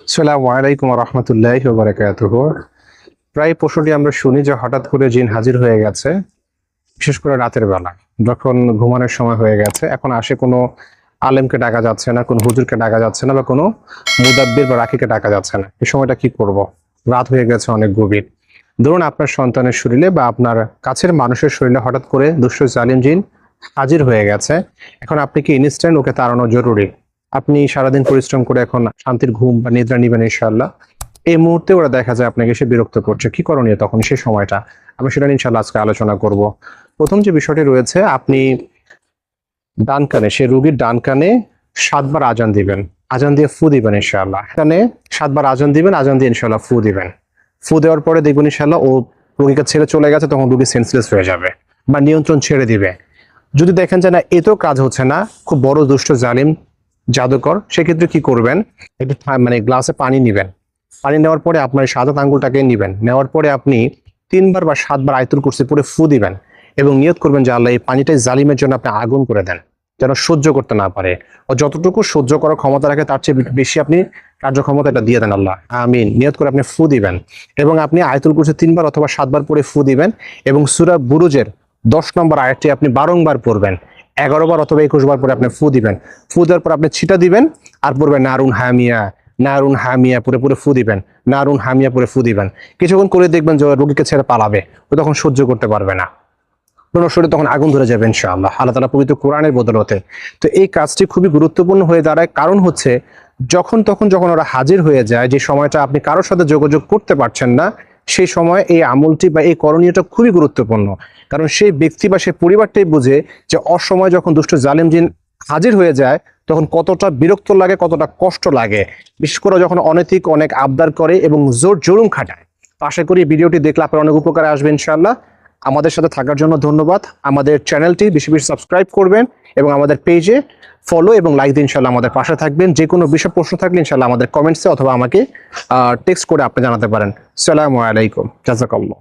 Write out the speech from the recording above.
সালামু আলাইকুম রহমতুল্লাহ বারাকাতুহ প্রায় পশুটি আমরা শুনি যে হঠাৎ করে জিন হাজির হয়ে গেছে, বিশেষ করে রাতের বেলা, যখন ঘুমানোর সময় হয়ে গেছে। এখন আসে কোনো আলেমকে ডাকা যাচ্ছে না, কোনো হুজুরকে ডাকা যাচ্ছে না বা কোনো মুদাব্বির বা রাখিকে ডাকা যাচ্ছে না। এই সময়টা কি করব? রাত হয়ে গেছে, অনেক গভীর। ধরুন আপনার সন্তানের শরীরে বা আপনার কাছের মানুষের শরীরে হঠাৎ করে দুষ্ট জালিম জিন হাজির হয়ে গেছে। এখন আপনি কি ইনস্ট্যান্ট ওকে তাড়ানো জরুরি? আপনি সারাদিন পরিশ্রম করে এখন শান্তির ঘুম বা নিদ্রা নিবেন ইনশাল্লাহ এই মুহূর্তে ওরা দেখা যায় আপনাকে এসে বিরক্ত করছে। কি করণীয় তখন সে সময়টা? আমি সেটা ইনশাল্লাহ আজকে আলোচনা করব। প্রথম যে বিষয়টি রয়েছে, আপনি ডান কানে সে রুগীর ডান কানে সাতবার আজান দিবেন। আজান দিয়ে ফু দিবেন ইনশাল্লাহ কানে সাতবার আজান দিবেন, আজান দিয়ে ইনশাল্লাহ ফু দিবেন। ফু দেওয়ার পরে দেখবেন ইনশাল্লাহ ও রুগীকে ছেড়ে চলে গেছে, তখন রুগী সেন্সলেস হয়ে যাবে বা নিয়ন্ত্রণ ছেড়ে দিবে। যদি দেখেন যে না এতেও কাজ হচ্ছে না, খুব বড় দুষ্ট জালিম জাদুকর সেক্ষেত্রে কি করবেন? একটু মানে গ্লাসে পানি নিবেন। পানি নেওয়ার পরে আপনার সাদা আঙ্গুলটাকে নিবেন। নেওয়ার পরে আপনি তিনবার বা সাতবার আয়তুল কুরসি পরে ফু দিবেন এবং নিয়ত করবেন যে আল্লাহ এই পানিটাই জালিমের জন্য আপনি আগুন করে দেন যেন সহ্য করতে না পারে। ও যতটুকু সহ্য করার ক্ষমতা রাখে তার চেয়ে বেশি আপনি কার্যক্ষমতা এটা দিয়ে দেন আল্লাহ। আমিন। নিয়ত করে আপনি ফু দিবেন এবং আপনি আয়তুল কুরসি তিনবার অথবা সাতবার পরে ফু দিবেন এবং সুরা বুরুজের দশ নম্বর আয়াতটি আপনি বারংবার পড়বেন। এগারো বার অথবা একুশ বার পরে আপনি ফু দিবেন। ফু দেওয়ার পর আপনি ছিটা দিবেন, আর পড়বেন নারুন হামিয়া নারুন হামিয়া, পুরে পুরে ফু দিবেন, নারুন হামিয়া, পরে ফু দিবেন। কিছুক্ষণ করে দেখবেন যে রোগীকে ছেড়ে পালাবে, ও তখন সহ্য করতে পারবে না। শরীরে তখন আগুন ধরে যাবে, ইনশাআল্লাহ। আল্লাহ তালা পবিত্র কোরআনের বদলতে। তো এই কাজটি খুবই গুরুত্বপূর্ণ হয়ে দাঁড়ায়। কারণ হচ্ছে, যখন তখন যখন ওরা হাজির হয়ে যায়, যে সময়টা আপনি কারোর সাথে যোগাযোগ করতে পারছেন না সেই সময় এই আমলটি বা এই করণীয়টা খুবই গুরুত্বপূর্ণ। কারণ সেই ব্যক্তি বা সেই পরিবারটাই বোঝে যে অসময় যখন দুষ্ট জালেম জিন হাজির হয়ে যায়, তখন কতটা বিরক্ত লাগে, কতটা কষ্ট লাগে। বিশেষ করে যখন অনৈতিক অনেক আবদার করে এবং জোর জোরুম খাটায়। আশা করি ভিডিওটি দেখলে আপনার অনেক উপকারে আসবে ইনশাআল্লাহ। আমাদের সাথে থাকার জন্য ধন্যবাদ। আমাদের চ্যানেলটি বেশি বেশি সাবস্ক্রাইব করবেন এবং আমাদের পেজে ফলো এবং লাইক দিন ইনশাল্লাহ আমাদের পাশে থাকবেন। যে কোনো বিষয় প্রশ্ন থাকলে ইনশাল্লাহ আমাদের কমেন্টসে অথবা আমাকে টেক্সট করে আপনি জানাতে পারেন। সালামু আলাইকুম। জাজাকাল্লাহ।